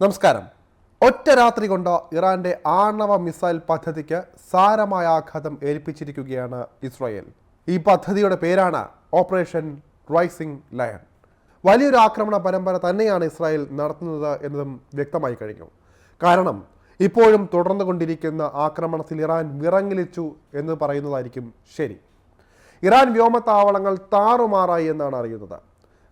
നമസ്കാരം. ഒറ്റ രാത്രി കൊണ്ട് ഇറാന്റെ ആണവ മിസൈൽ പദ്ധതിക്ക് സാരമായ ആഘാതം ഏൽപ്പിച്ചിരിക്കുകയാണ് ഇസ്രായേൽ. ഈ പദ്ധതിയുടെ പേരാണ് ഓപ്പറേഷൻ റൈസിംഗ് ലയൺ. വലിയൊരു ആക്രമണ പരമ്പര തന്നെയാണ് ഇസ്രായേൽ നടത്തുന്നത് എന്നതും വ്യക്തമായി കഴിഞ്ഞു. കാരണം ഇപ്പോഴും തുടർന്നു കൊണ്ടിരിക്കുന്ന ആക്രമണത്തിൽ ഇറാൻ വിറങ്ങിലിച്ചു എന്ന് പറയുന്നതായിരിക്കും ശരി. ഇറാൻ വ്യോമത്താവളങ്ങൾ താറുമാറായി എന്നാണ് അറിയുന്നത്.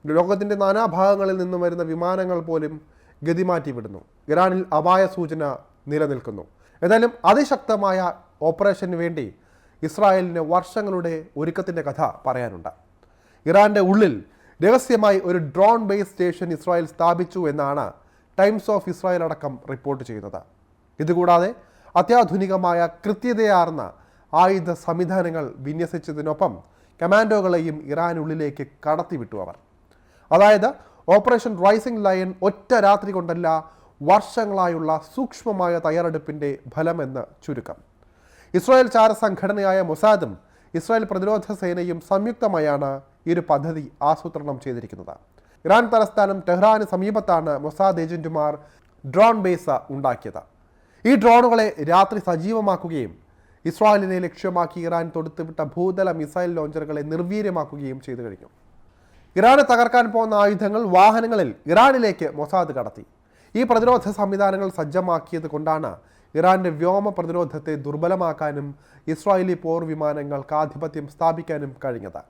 ലോകത്തിന്റെ നാനാഭാഗങ്ങളിൽ നിന്നും വരുന്ന വിമാനങ്ങൾ പോലും ഗതിമാറ്റി വിടുന്നു ഇറാനിൽ അപായ സൂചന നിലനിൽക്കുന്നു. ഏതായാലും അതിശക്തമായ ഓപ്പറേഷന് വേണ്ടി ഇസ്രായേലിന് വർഷങ്ങളുടെ ഒരുക്കത്തിന്റെ കഥ പറയാനുണ്ട്. ഇറാന്റെ ഉള്ളിൽ രഹസ്യമായി ഒരു ഡ്രോൺ ബേസ് സ്റ്റേഷൻ ഇസ്രായേൽ സ്ഥാപിച്ചു എന്നാണ് ടൈംസ് ഓഫ് ഇസ്രായേൽ അടക്കം റിപ്പോർട്ട് ചെയ്യുന്നത്. ഇതുകൂടാതെ അത്യാധുനികമായ കൃത്യതയാർന്ന ആയുധ സംവിധാനങ്ങൾ വിന്യസിച്ചതിനൊപ്പം കമാൻഡോകളെയും ഇറാനുള്ളിലേക്ക് കടത്തിവിട്ടു അവർ. അതായത് ഓപ്പറേഷൻ റൈസിംഗ് ലയൺ ഒറ്റ രാത്രി കൊണ്ടല്ല വർഷങ്ങളായുള്ള സൂക്ഷ്മമായ തയ്യാറെടുപ്പിന്റെ ഫലമെന്ന് ചുരുക്കം. ഇസ്രായേൽ ചാര സംഘടനയായ മൊസാദും ഇസ്രായേൽ പ്രതിരോധ സേനയും സംയുക്തമായാണ് ഈ ഒരു പദ്ധതി ആസൂത്രണം ചെയ്തിരിക്കുന്നത്. ഇറാൻ തലസ്ഥാനം ടെഹ്റാന് സമീപത്താണ് മൊസാദ് ഏജന്റുമാർ ഡ്രോൺ ബേസ് ഉണ്ടാക്കിയത്. ഈ ഡ്രോണുകളെ രാത്രി സജീവമാക്കുകയും ഇസ്രായേലിനെ ലക്ഷ്യമാക്കി ഇറാൻ തൊടുത്തുവിട്ട ഭൂതല മിസൈൽ ലോഞ്ചറുകളെ നിർവീര്യമാക്കുകയും ചെയ്തു കഴിഞ്ഞു. ഇറാനെ തകർക്കാൻ പോകുന്ന ആയുധങ്ങൾ വാഹനങ്ങളിൽ ഇറാനിലേക്ക് മൊസാദ് കടത്തി. ഈ പ്രതിരോധ സംവിധാനങ്ങൾ സജ്ജമാക്കിയത് കൊണ്ടാണ് ഇറാന്റെ വ്യോമ പ്രതിരോധത്തെ ദുർബലമാക്കാനും ഇസ്രായേലി പോർ വിമാനങ്ങൾക്ക് ആധിപത്യം സ്ഥാപിക്കാനും കഴിഞ്ഞത്.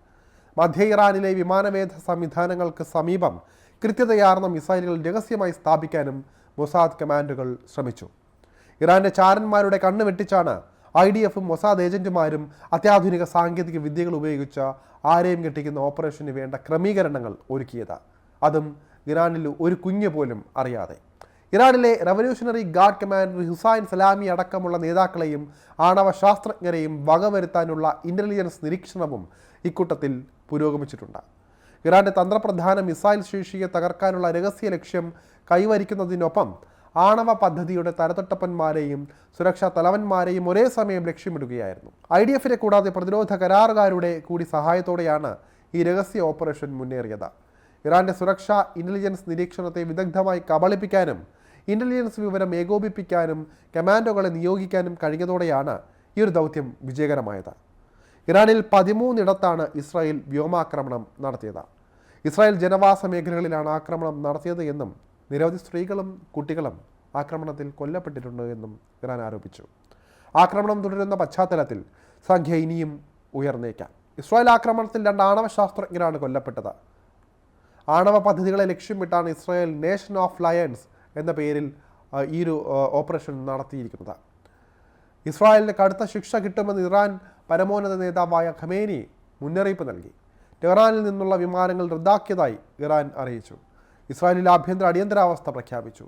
മധ്യ ഇറാനിലെ വിമാനവേധ സംവിധാനങ്ങൾക്ക് സമീപം കൃത്യതയാർന്ന മിസൈലുകൾ രഹസ്യമായി സ്ഥാപിക്കാനും മൊസാദ് കമാൻഡുകൾ ശ്രമിച്ചു. ഇറാന്റെ ചാരന്മാരുടെ കണ്ണ് വെട്ടിച്ചാണ് ഐ ഡി എഫും മൊസാദ് ഏജന്റുമാരും അത്യാധുനിക സാങ്കേതിക വിദ്യകൾ ഉപയോഗിച്ച ആരെയും കെട്ടിക്കുന്ന ഓപ്പറേഷന് വേണ്ട ക്രമീകരണങ്ങൾ ഒരുക്കിയത്. അതും ഇറാനിൽ ഒരു കുഞ്ഞ് പോലും അറിയാതെ. ഇറാനിലെ Revolutionary Guard commander Hussein Salami അടക്കമുള്ള നേതാക്കളെയും ആണവ ശാസ്ത്രജ്ഞരെയും വകവരുത്താനുള്ള ഇന്റലിജൻസ് നിരീക്ഷണവും ഇക്കൂട്ടത്തിൽ പുരോഗമിച്ചിട്ടുണ്ട്. ഇറാന്റെ തന്ത്രപ്രധാന മിസൈൽ ശേഷിയെ തകർക്കാനുള്ള രഹസ്യ ലക്ഷ്യം കൈവരിക്കുന്നതിനൊപ്പം ആണവ പദ്ധതിയുടെ തലതൊട്ടപ്പന്മാരെയും സുരക്ഷാ തലവന്മാരെയും ഒരേ സമയം ലക്ഷ്യമിടുകയായിരുന്നു. ഐ ഡി എഫിനെ കൂടാതെ പ്രതിരോധ കരാറുകാരുടെ കൂടി സഹായത്തോടെയാണ് ഈ രഹസ്യ ഓപ്പറേഷൻ മുന്നേറിയത്. ഇറാന്റെ സുരക്ഷാ ഇന്റലിജൻസ് നിരീക്ഷണത്തെ വിദഗ്ധമായി കബളിപ്പിക്കാനും ഇന്റലിജൻസ് വിവരം ഏകോപിപ്പിക്കാനും കമാൻഡോകളെ നിയോഗിക്കാനും കഴിഞ്ഞതോടെയാണ് ഈ ഒരു ദൗത്യം വിജയകരമായത്. ഇറാനിൽ പതിമൂന്നിടത്താണ് ഇസ്രായേൽ വ്യോമാക്രമണം നടത്തിയത്. ഇസ്രായേൽ ജനവാസ മേഖലകളിലാണ് ആക്രമണം നടത്തിയത് എന്നും നിരവധി സ്ത്രീകളും കുട്ടികളും ആക്രമണത്തിൽ കൊല്ലപ്പെട്ടിട്ടുണ്ട് എന്നും ഇറാൻ ആരോപിച്ചു. ആക്രമണം തുടരുന്ന പശ്ചാത്തലത്തിൽ സംഖ്യ ഇനിയും ഉയർന്നേക്കാം. ഇസ്രായേൽ ആക്രമണത്തിൽ രണ്ട് ആണവ ശാസ്ത്രജ്ഞരാണ് കൊല്ലപ്പെട്ടത്. ആണവ പദ്ധതികളെ ലക്ഷ്യമിട്ടാണ് ഇസ്രായേൽ നേഷൻ ഓഫ് ലയൺസ് എന്ന പേരിൽ ഈ ഒരു ഓപ്പറേഷൻ നടത്തിയിരിക്കുന്നത്. ഇസ്രായേലിന് കടുത്ത ശിക്ഷ കിട്ടുമെന്ന് ഇറാൻ പരമോന്നത നേതാവായ ഖമേനി മുന്നറിയിപ്പ് നൽകി. ടെഹ്റാനിൽ നിന്നുള്ള വിമാനങ്ങൾ റദ്ദാക്കിയതായി ഇറാൻ അറിയിച്ചു. ഇസ്രായേലിൽ ആഭ്യന്തര അടിയന്തരാവസ്ഥ പ്രഖ്യാപിച്ചു.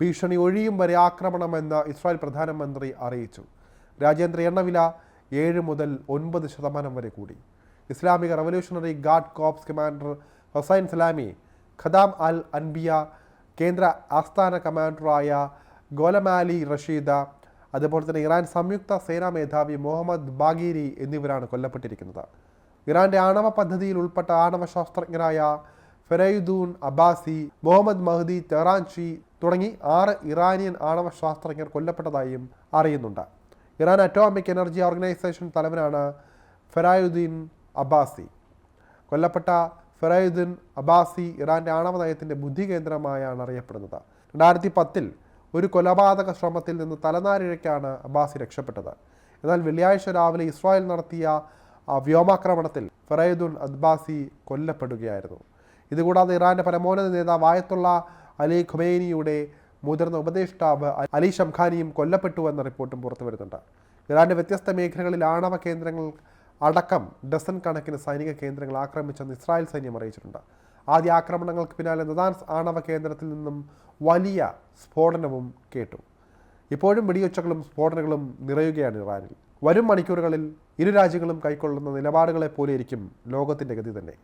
ഭീഷണി ഒഴിയും വരെ ആക്രമണമെന്ന് ഇസ്രായേൽ പ്രധാനമന്ത്രി അറിയിച്ചു. രാജ്യാന്തര എണ്ണവില ഏഴ് മുതൽ ഒൻപത് ശതമാനം വരെ കൂടി. ഇസ്ലാമിക Revolutionary Guard Corps commander Hossein Salami Khatam al Anbiya കേന്ദ്ര ആസ്ഥാന കമാൻഡറായ ഗോലമാലി റഷീദ അതുപോലെ തന്നെ ഇറാൻ സംയുക്ത സേനാ മേധാവി മുഹമ്മദ് ബാഗീരി എന്നിവരാണ് കൊല്ലപ്പെട്ടിരിക്കുന്നത്. ഇറാന്റെ ആണവ പദ്ധതിയിൽ ഉൾപ്പെട്ട ആണവ ശാസ്ത്രജ്ഞരായ ഫെറൈദൂൻ അബ്ബാസി മുഹമ്മദ് മഹദി തെറാൻഷി തുടങ്ങി ആറ് ഇറാനിയൻ ആണവ ശാസ്ത്രജ്ഞർ കൊല്ലപ്പെട്ടതായും അറിയുന്നുണ്ട്. ഇറാൻ അറ്റോമിക് എനർജി ഓർഗനൈസേഷൻ തലവനാണ് ഫെറായുദ്ദീൻ അബ്ബാസി. കൊല്ലപ്പെട്ട ഫെറായുദ്ദീൻ അബ്ബാസി ഇറാന്റെ ആണവ നയത്തിന്റെ ബുദ്ധി കേന്ദ്രമായാണ് അറിയപ്പെടുന്നത്. രണ്ടായിരത്തി പത്തിൽ ഒരു കൊലപാതക ശ്രമത്തിൽ നിന്ന് തലനാരിഴയ്ക്കാണ് അബ്ബാസി രക്ഷപ്പെട്ടത്. എന്നാൽ വെള്ളിയാഴ്ച രാവിലെ ഇസ്രായേൽ നടത്തിയ വ്യോമാക്രമണത്തിൽ ഫെറായുദ്ദീൻ അബ്ബാസി കൊല്ലപ്പെടുകയായിരുന്നു. ഇതുകൂടാതെ ഇറാന്റെ പരമോന്നത നേതാവ് ആയത്തുള്ള അലി ഖുമേനിയുടെ മുതിർന്ന ഉപദേഷ്ടാവ് അലി ഷംഖാനിയും കൊല്ലപ്പെട്ടു എന്ന റിപ്പോർട്ടും പുറത്തു വരുന്നുണ്ട്. ഇറാന്റെ വ്യത്യസ്ത മേഖലകളിൽ ആണവ കേന്ദ്രങ്ങൾ അടക്കം ഡസൻ കണക്കിന് സൈനിക കേന്ദ്രങ്ങൾ ആക്രമിച്ചെന്ന് ഇസ്രായേൽ സൈന്യം അറിയിച്ചിട്ടുണ്ട്. ആദ്യ ആക്രമണങ്ങൾക്ക് പിന്നാലെ നദാൻസ് ആണവ കേന്ദ്രത്തിൽ നിന്നും വലിയ സ്ഫോടനവും കേട്ടു. ഇപ്പോഴും വെടിയൊച്ചകളും സ്ഫോടനങ്ങളും നിറയുകയാണ് ഇറാനിൽ. വരും മണിക്കൂറുകളിൽ ഇരു രാജ്യങ്ങളും കൈക്കൊള്ളുന്ന നിലപാടുകളെ പോലെയിരിക്കും ലോകത്തിന്റെ ഗതി തന്നെ.